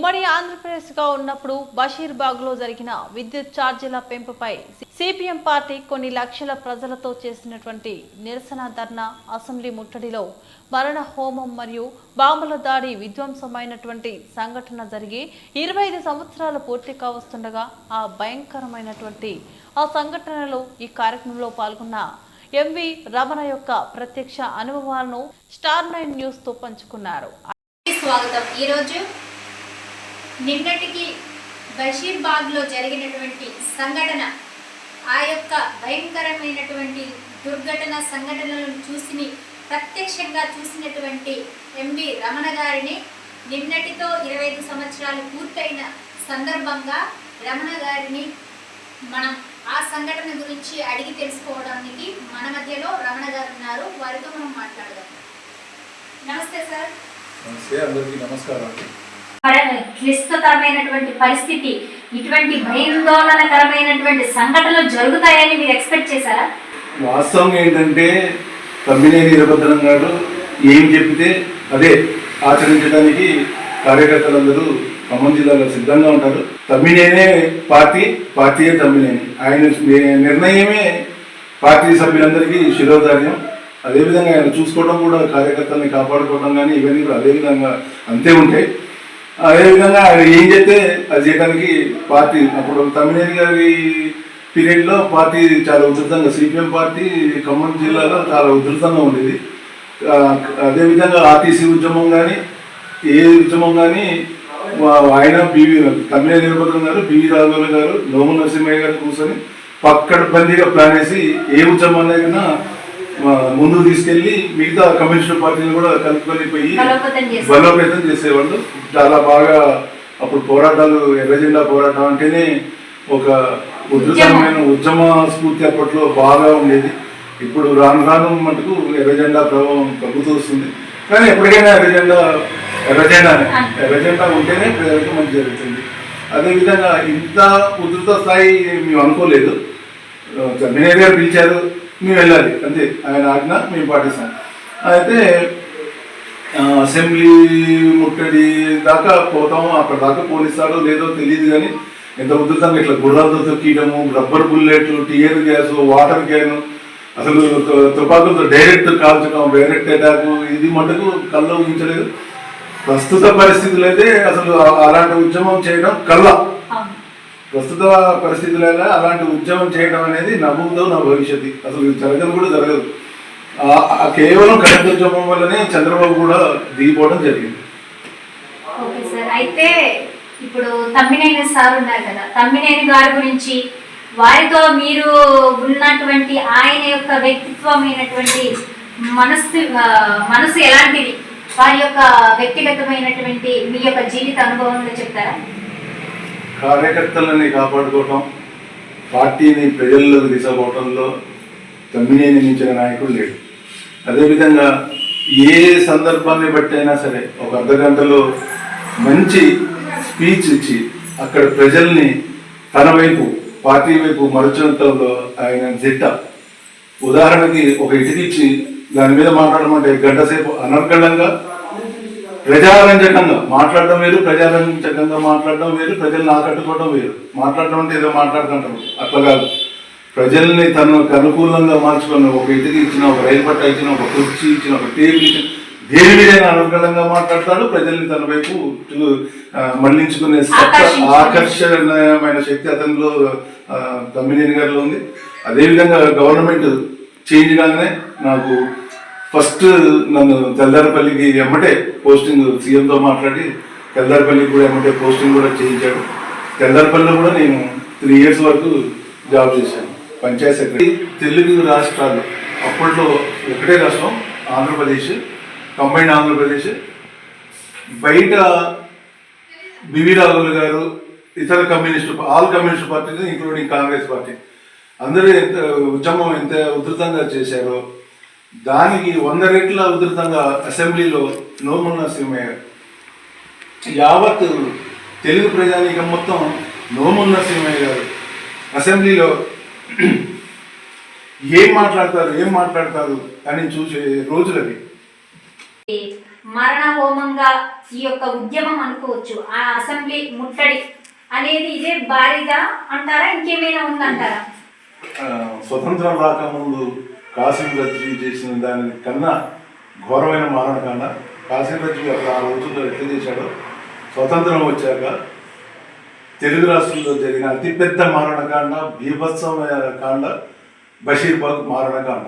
ఉమ్మడి ఆంధ్రప్రదేశ్గా ఉన్నప్పుడు బషీర్బాగ్లో జరిగిన విద్యుత్ ఛార్జీల పెంపుపై సిపిఎం పార్టీ కొన్ని లక్షల ప్రజలతో చేసినటువంటి నిరసన ధర్నా అసెంబ్లీ ముట్టడిలో మరణ హోమం మరియు బాంబుల దాడి విధ్వంసమైనటువంటి సంఘటన జరిగి ఇరవై ఐదు సంవత్సరాలు పూర్తి కావస్తుండగా ఆ భయంకరమైనటువంటి ఆ సంఘటనలో ఈ కార్యక్రమంలో పాల్గొన్న ఎంవి రమణ యొక్క ప్రత్యక్ష అనుభవాలను స్టార్ నైన్ న్యూస్తో పంచుకున్నారు. స్వాగతం. ఈరోజు నిన్నటికి బషీర్బాగ్లో జరిగినటువంటి సంఘటన ఆ యొక్క భయంకరమైనటువంటి దుర్ఘటన సంఘటనలను చూసి ప్రత్యక్షంగా చూసినటువంటి ఎంవి రమణ గారిని నిన్నటితో ఇరవై ఐదు సంవత్సరాలు పూర్తయిన సందర్భంగా రమణ గారిని మనం ఆ సంఘటన గురించి అడిగి తెలుసుకోవడానికి మన మధ్యలో రమణ గారు ఉన్నారు. వారితో మనం మాట్లాడదాం. నమస్తే సార్. నమస్తే అందరికీ నమస్కారం. క్లిష్టతరమైనటువంటి పరిస్థితి ఇటువంటి భయాందోళనకరమైనటువంటి సంఘటనలు జరుగుతాయని మీరు ఎక్స్పెక్ట్ చేశారా? వాస్తవం ఏంటంటే తమ్మినేని వీరభద్రం గారు ఏం చెప్తే అదే ఆచరించడానికి కార్యకర్తలందరూ ఖమ్మం జిల్లాలో సిద్ధంగా ఉంటారు. తమ్మినేనే పార్టీ పార్టీయే తమ్మినేని. ఆయన నిర్ణయమే పార్టీ సభ్యులందరికీ శిరోధార్యం. అదేవిధంగా ఆయన చూసుకోవడం కూడా కార్యకర్తల్ని కాపాడుకోవడం కానీ ఇవన్నీ కూడా అదేవిధంగా అంతే ఉంటాయి. అదేవిధంగా అవి ఏం చేస్తే అది చేయడానికి పార్టీ అప్పుడు తమ్మినేని గారి పీరియడ్లో పార్టీ చాలా ఉధృతంగా సిపిఎం పార్టీ ఖమ్మం జిల్లాలో చాలా ఉధృతంగా ఉండేది. అదేవిధంగా ఆర్టీసీ ఉద్యమం కానీ ఏ ఉద్యమం కానీ ఆయన పివి తమిళ వీరభద్రం గారు పివి రాఘవులు గారు నోము నరసింహయ్య గారు కూర్చొని పక్కడ బందీగా ప్లాన్ వేసి ఏ ఉద్యమం అయినా ముందుకు తీసుకెళ్ళి మిగతా కమ్యూనిస్ట్ పార్టీని కూడా కలుపుకొని పోయి బలోపేతం చేసేవాళ్ళు. చాలా బాగా అప్పుడు పోరాటాలు ఎర్రజెండా పోరాటం అంటేనే ఒక ఉధృతమైన ఉద్యమ. స్ఫూర్తి అప్పట్లో బాగా ఉండేది. ఇప్పుడు రాను రాను మటుకు ఎర్రజెండా ప్రభావం తగ్గుతూ వస్తుంది. కానీ ఎప్పటికైనా ఎర్రజెండా ఎర్రజెండానే. ఎర్రజెండా ఉంటేనే ప్రజలకు మంచి జరుగుతుంది. అదేవిధంగా ఇంత ఉధృత స్థాయి మేము అనుకోలేదు. జమినేర్ గారు పిలిచారు. మేము వెళ్ళాలి. అంతే. ఆయన ఆజ్ఞ మేము పాటిస్తాం. అయితే అసెంబ్లీ ముట్టడి దాకా పోతాము అక్కడ దాకా పోలిస్తాడో లేదో తెలియదు కానీ ఎంత ఉధృతంగా ఇట్లా గుర్రాలతో తొక్కీయడము రబ్బర్ బుల్లెట్లు టీయర్ గ్యాస్ వాటర్ క్యాన్ అసలు తుపాకులతో డైరెక్ట్ కాల్చడం డైరెక్ట్ అటాక్ ఇది మటుకు కళ్ళ ఊహించలేదు. ప్రస్తుత పరిస్థితులు అయితే అసలు అలాంటి ఉద్యమం చేయడం కళ్ళ. ప్రస్తుత పరిస్థితులలో అలాంటి ఉద్యమం చేయడం అనేది నవ్వుతో నా భవిష్యత్తు. అసలు జరగదు కూడా జరగదు. కేవలం కరెంట్ ఉద్యమం వల్లనే చంద్రబాబు కూడా దిగిపోవడం జరిగింది. Okay sir. అయితే ఇప్పుడు తమ్మినేని సార్ ఉన్నారు కదా. తమ్మినేని గారి గురించి వారితో మీరు ఉన్నటువంటి ఆయన యొక్క వ్యక్తిత్వమైనటువంటి మనస్సు మనసు ఎలాంటిది? వారి యొక్క వ్యక్తిగతమైనటువంటి మీ యొక్క జీవిత అనుభవంలో చెప్తారా? కార్యకర్తలని కాపాడుకోవటం పార్టీని ప్రజల్లోకి తీసుకోవటంలో తమ్మినేని మించిన నాయకుడు లేడు. అదేవిధంగా ఏ సందర్భాన్ని బట్టి అయినా సరే ఒక అర్ధ గంటలో మంచి స్పీచ్ ఇచ్చి అక్కడ ప్రజల్ని తన వైపు పార్టీ వైపు మరచడంలో ఆయన దిట్ట ఉదాహరణకి ఒక ఇటుకిచ్చి దాని మీద మాట్లాడమంటే గంట సేపు అనర్గళంగా ప్రజారంజకంగా మాట్లాడడం వేరు ప్రజారంజకంగా మాట్లాడడం వేరు ప్రజల్ని ఆకట్టుకోవడం వేరు. మాట్లాడడం అంటే ఏదో మాట్లాడుతుంటారు అట్లా కాదు. ప్రజల్ని తనకు అనుకూలంగా మార్చుకున్న ఒక ఇటుకి ఇచ్చిన ఒక రైలు పట్ట ఇచ్చిన ఒక కుర్చీ ఇచ్చిన ఒక టేబుల్ ఇచ్చిన దేని మీదైనా అనుకూలంగా మాట్లాడతాడు ప్రజల్ని తన వైపు మళ్ళించుకునే సత్తా. ఆకర్షణీయమైన శక్తి అతనిలో తమ్మినేని గారిలో ఉంది. అదేవిధంగా గవర్నమెంట్ చేంజ్ కాగానే నాకు ఫస్ట్ నన్ను తెల్లారపల్లికి ఎమ్మటే పోస్టింగ్ సీఎంతో మాట్లాడి తెల్లారపల్లికి కూడా ఎమ్మటే పోస్టింగ్ కూడా చేయించాడు. తెల్లారపల్లిలో కూడా నేను త్రీ ఇయర్స్ వరకు జాబ్ చేశాను. పంచాయత్ సెక్రటరీ తెలుగు రాష్ట్రాలు. అప్పట్లో ఒకటే రాష్ట్రం ఆంధ్రప్రదేశ్ కంబైన్డ్ ఆంధ్రప్రదేశ్. బయట బివి రాఘవులు గారు ఇతర communist all communist party including Congress party. అందరూ ఎంత ఉద్యమం ఎంత ఉధృతంగా చేశారో దానికి వంద రెట్ల ఉధృతంగా అసెంబ్లీలో నోముల నరసింహయ్య యావత్ తెలుగు ప్రజానీకం మొత్తం నోముల నరసింహయ్య గారు. అసెంబ్లీలో ఏం మాట్లాడతారు ఏం మాట్లాడతారు అని చూసే రోజులవి. మరణ హోమంగా ఈ యొక్క ఉద్యమం అనుకోవచ్చు. ఆ అసెంబ్లీ ముట్టడి అనేది ఇదే భారీగా అంటారా? ఇంకేమైనా ఉందంటారా? స్వతంత్రం రాకముందు కాసిం రజ్జీ చేసిన దాని కన్నా ఘోరమైన మారణకాండ కాసిం రజ్జీ అక్కడ ఆ రోజుల్లో ఎట్లా చేశాడో స్వతంత్రం వచ్చాక తెలుగు రాష్ట్రంలో జరిగిన అతిపెద్ద మారణకాండ బీభత్సమైన కాండ బషీర్బాగ్ మారణకాండ